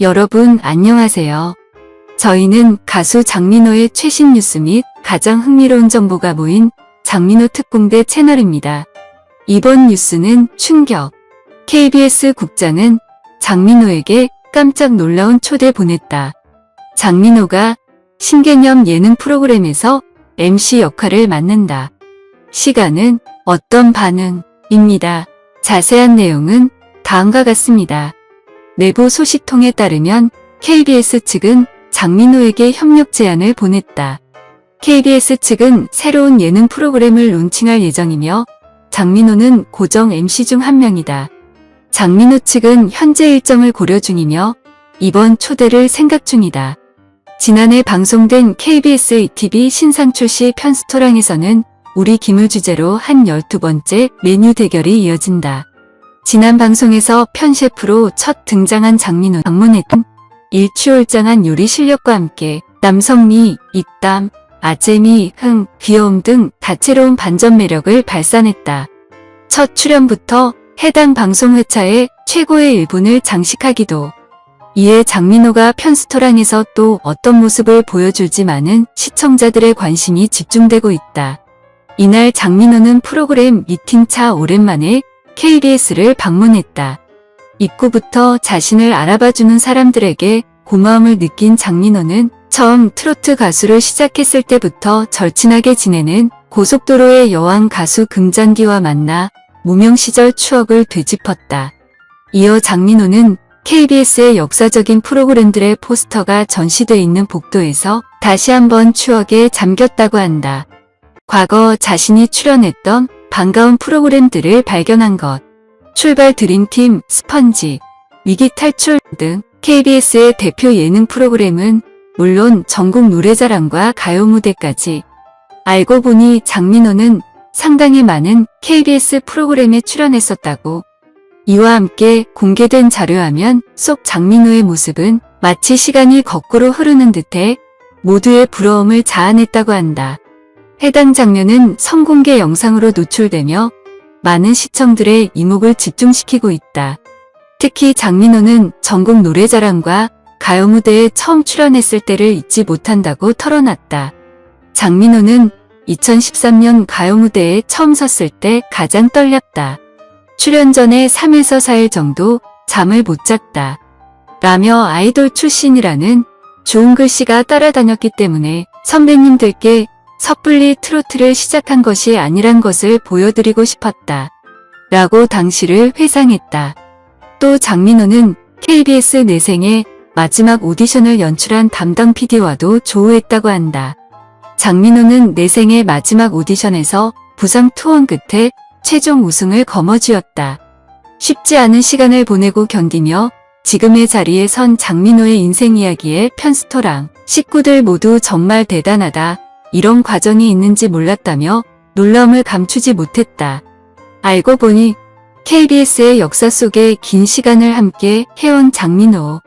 여러분 안녕하세요. 저희는 가수 장민호의 최신 뉴스 및 가장 흥미로운 정보가 모인 장민호 특공대 채널입니다. 이번 뉴스는 충격. KBS 국장은 장민호에게 깜짝 놀라운 초대 보냈다. 장민호가 신개념 예능 프로그램에서 MC 역할을 맡는다. 시간은 어떤 반응입니다. 자세한 내용은 다음과 같습니다. 내부 소식통에 따르면 KBS 측은 장민호에게 협력 제안을 보냈다. KBS 측은 새로운 예능 프로그램을 론칭할 예정이며 장민호는 고정 MC 중 한 명이다. 장민호 측은 현재 일정을 고려 중이며 이번 초대를 생각 중이다. 지난해 방송된 KBS ETV 신상 출시 편스토랑에서는 우리 김을 주제로 한 12번째 메뉴 대결이 이어진다. 지난 방송에서 편 셰프로 첫 등장한 장민호 방문했던 일취월장한 요리 실력과 함께 남성미, 입담, 아재미, 흥, 귀여움 등 다채로운 반전 매력을 발산했다. 첫 출연부터 해당 방송 회차에 최고의 일분을 장식하기도. 이에 장민호가 편스토랑에서 또 어떤 모습을 보여줄지 많은 시청자들의 관심이 집중되고 있다. 이날 장민호는 프로그램 미팅차 오랜만에 KBS를 방문했다. 입구부터 자신을 알아봐주는 사람들에게 고마움을 느낀 장민호는 처음 트로트 가수를 시작했을 때부터 절친하게 지내는 고속도로의 여왕 가수 금잔디와 만나 무명 시절 추억을 되짚었다. 이어 장민호는 KBS의 역사적인 프로그램들의 포스터가 전시돼 있는 복도에서 다시 한번 추억에 잠겼다고 한다. 과거 자신이 출연했던 반가운 프로그램들을 발견한 것. 출발 드림팀, 스펀지, 위기 탈출 등 KBS의 대표 예능 프로그램은 물론 전국 노래자랑과 가요 무대까지. 알고 보니 장민호는 상당히 많은 KBS 프로그램에 출연했었다고. 이와 함께 공개된 자료화면 속 장민호의 모습은 마치 시간이 거꾸로 흐르는 듯해 모두의 부러움을 자아냈다고 한다. 해당 장면은 성공개 영상으로 노출되며 많은 시청들의 이목을 집중시키고 있다. 특히 장민호는 전국 노래자랑과 가요 무대에 처음 출연했을 때를 잊지 못한다고 털어놨다. 장민호는 2013년 가요 무대에 처음 섰을 때 가장 떨렸다. 출연 전에 3에서 4일 정도 잠을 못 잤다. 라며 아이돌 출신이라는 좋은 글씨가 따라다녔기 때문에 선배님들께 섣불리 트로트를 시작한 것이 아니란 것을 보여드리고 싶었다. 라고 당시를 회상했다. 또 장민호는 KBS 내생의 마지막 오디션을 연출한 담당 PD와도 조우했다고 한다. 장민호는 내생의 마지막 오디션에서 부상 투혼 끝에 최종 우승을 거머쥐었다. 쉽지 않은 시간을 보내고 견디며 지금의 자리에 선 장민호의 인생 이야기에 편스토랑 식구들 모두 정말 대단하다. 이런 과정이 있는지 몰랐다며 놀라움을 감추지 못했다. 알고 보니 KBS의 역사 속에 긴 시간을 함께 해온 장민호.